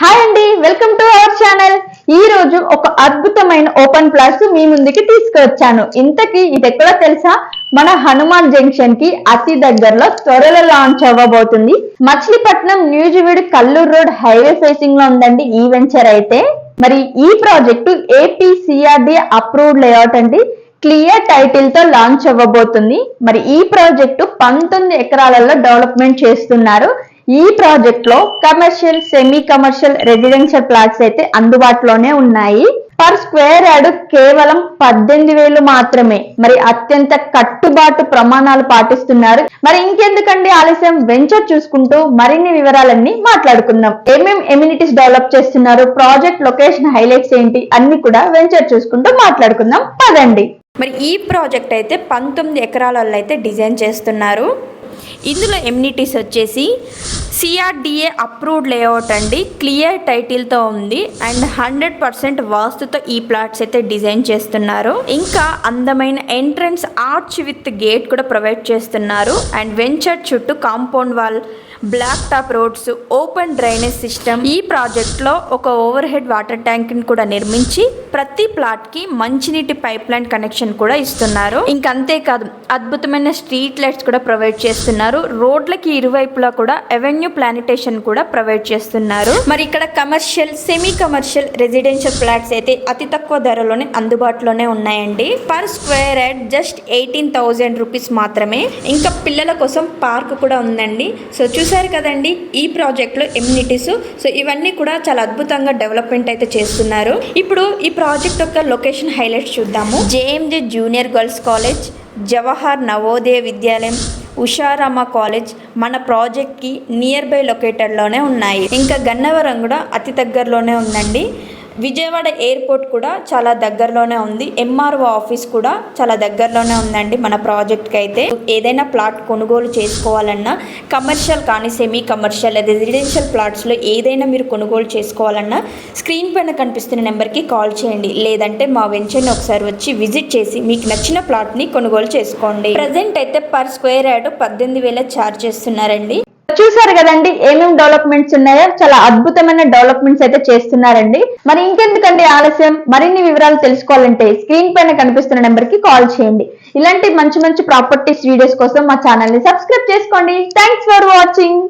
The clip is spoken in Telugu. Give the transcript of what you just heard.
హాయ్ అండి వెల్కమ్ టు అవర్ ఛానల్. ఈ రోజు ఒక అద్భుతమైన ఓపెన్ ప్లాట్స్ మీ ముందుకి తీసుకువచ్చాను. ఇంతకీ ఇది ఎక్కడో తెలుసా? మన హనుమాన్ జంక్షన్కి అతి దగ్గరలో త్వరలో లాంచ్ అవ్వబోతుంది. మచిలీపట్నం న్యూజివీడ్ కల్లూరు రోడ్ హైవే ఫేసింగ్లో ఉందండి ఈ వెంచర్ అయితే. మరి ఈ project AP CRD approved layout అండి. క్లియర్ టైటిల్తో లాంచ్ అవ్వబోతుంది. మరి ఈ ప్రాజెక్టు పంతొమ్మిది ఎకరాలలో డెవలప్మెంట్ చేస్తున్నారు. ఈ ప్రాజెక్ట్లో commercial semi commercial residential plots అయితే అందుబాటులోనే ఉన్నాయి. పర్ స్క్వేర్ యార్డ్ కేవలం పద్దెనిమిది వేలు మాత్రమే. మరి అత్యంత కట్టుబాటు ప్రమాణాలు పాటిస్తున్నారు. మరి ఇంకెందుకండి ఆలస్యం? వెంచర్ చూసుకుంటూ మరిన్ని వివరాలన్నీ మాట్లాడుకుందాం. ఏమేం ఎమ్యూనిటీస్ డెవలప్ చేస్తున్నారు? ప్రాజెక్ట్ లొకేషన్ హైలైట్స్ ఏంటి? అన్ని కూడా వెంచర్ చూసుకుంటూ మాట్లాడుకుందాం. పదండి. మరి ఈ ప్రాజెక్ట్ అయితే పంతొమ్మిది ఎకరాలలో అయితే డిజైన్ చేస్తున్నారు. ఇందులో ఎమ్యూనిటీస్ వచ్చేసి సిఆర్డిఏ అప్రూవ్డ్ లేఅవుట్ అండి. క్లియర్ టైటిల్తో ఉంది. అండ్ హండ్రెడ్ పర్సెంట్ వాస్తుతో ఈ ప్లాట్స్ అయితే డిజైన్ చేస్తున్నారు. ఇంకా అందమైన ఎంట్రన్స్ ఆర్చ్ విత్ గేట్ కూడా ప్రొవైడ్ చేస్తున్నారు. అండ్ వెంచర్ చుట్టూ compound wall black top roads open drainage system ఈ ప్రాజెక్ట్లో ఒక ఓవర్ హెడ్ వాటర్ ట్యాంక్ని కూడా నిర్మించి ప్రతి ప్లాట్కి మంచినీటి పైప్ లైన్ కనెక్షన్ కూడా ఇస్తున్నారు. ఇంకంతేకాదు అద్భుతమైన స్ట్రీట్ లైట్స్ కూడా ప్రొవైడ్ చేస్తున్నారు. రోడ్లకి ఇరువైపులా కూడా ఎవెన్యూ ప్లానిటేషన్ కూడా ప్రొవైడ్ చేస్తున్నారు. మరి ఇక్కడ commercial semi commercial residential flats అయితే అతి తక్కువ ధరలోనే అందుబాటులోనే ఉన్నాయండి. పర్ స్క్వేర్ హెడ్ జస్ట్ ఎయిటీన్ థౌజండ్ రూపీస్ మాత్రమే. ఇంకా పిల్లల కోసం పార్క్ కూడా ఉందండి. సో చూశారు కదండి ఈ ప్రాజెక్ట్లో ఎమ్యూనిటీస్. సో ఇవన్నీ కూడా చాలా అద్భుతంగా డెవలప్మెంట్ అయితే చేస్తున్నారు. ఇప్పుడు ఈ ప్రాజెక్ట్ యొక్క లొకేషన్ హైలైట్స్ చూద్దాము. JMJ junior girls college Jawahar Navodaya Vidyalayam Usharama college మన ప్రాజెక్ట్కి నియర్ బై లొకేటెడ్లోనే ఉన్నాయి. ఇంకా గన్నవరం కూడా అతి దగ్గరలోనే ఉందండి. విజయవాడ ఎయిర్పోర్ట్ కూడా చాలా దగ్గరలోనే ఉంది. ఎంఆర్ఓ ఆఫీస్ కూడా చాలా దగ్గరలోనే ఉందండి మన ప్రాజెక్ట్కి అయితే. ఏదైనా ప్లాట్ కొనుగోలు చేసుకోవాలన్నా కమర్షియల్ కానీ సెమీ కమర్షియల్ రెసిడెన్షియల్ ప్లాట్స్లో ఏదైనా మీరు కొనుగోలు చేసుకోవాలన్నా స్క్రీన్ పైన కనిపిస్తున్న నెంబర్కి కాల్ చేయండి. లేదంటే మా వెంచర్ని ఒకసారి వచ్చి విజిట్ చేసి మీకు నచ్చిన ప్లాట్ని కొనుగోలు చేసుకోండి. ప్రజెంట్ అయితే పర్ స్క్వేర్ యార్డ్ పద్దెనిమిది వేల ఛార్జ్ చేస్తున్నారండి. చూసారు కదండి ఏమేం డెవలప్మెంట్స్ ఉన్నాయో చాలా అద్భుతమైన డెవలప్మెంట్స్ అయితే చేస్తున్నారండి. మరి ఇంకెందుకండి ఆలస్యం? మరిన్ని వివరాలు తెలుసుకోవాలంటే స్క్రీన్ పైన కనిపిస్తున్న నెంబర్కి కాల్ చేయండి. ఇలాంటి మంచి మంచి ప్రాపర్టీస్ వీడియోస్ కోసం మా ఛానల్ని సబ్స్క్రైబ్ చేసుకోండి. Thanks for watching